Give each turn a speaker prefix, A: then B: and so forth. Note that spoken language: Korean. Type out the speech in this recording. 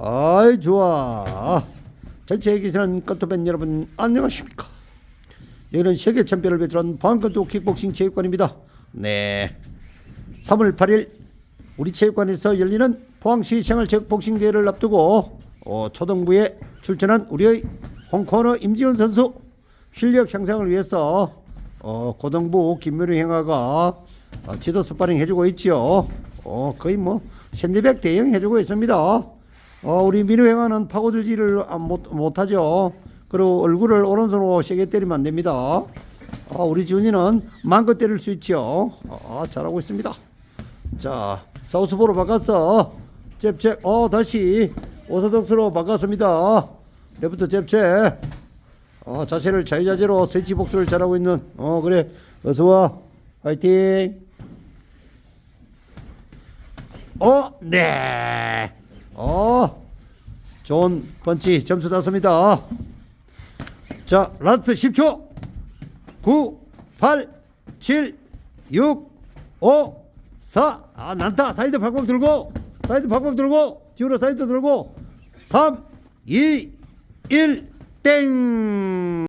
A: 아이 좋아. 전체에 계시는 건투팬 여러분 안녕하십니까? 여기는 세계 챔피언을 배출한 방건도 킥복싱 체육관입니다. 네. 3월 8일 우리 체육관에서 열리는 포항시 생활체육 복싱 대회를 앞두고 어, 초등부에 출전한 우리의 홍코너 임지훈 선수 실력 향상을 위해서 어, 고등부 김민우 행아가 어, 지도 스파링 해주고 있지요. 어, 거의 뭐 샌드백 대형 해주고 있습니다. 어, 우리 행아는 파고들지를 안 못, 못하죠. 그리고 얼굴을 오른손으로 세게 때리면 안 됩니다. 어, 우리 준이는 마음껏 때릴 수 있지요. 어, 잘하고 있습니다. 자, 사우스포로 바꿨어. 잽잽. 어, 다시 오소독스로 바꿨습니다. 레프트 잽잽. 어, 자세를 자유자재로 스위치 복수를 잘하고 있는. 어, 그래. 어서 와. 화이팅. 어, 네. 어, 좋은 펀치 점수 땄습니다. 자, 라스트 10초. 9, 8, 7, 6, 5, 4. 아, 난타. 사이드 박박 들고. 사이드 박박 들고. 뒤로 사이드 들고. 3, 2, 1, 땡.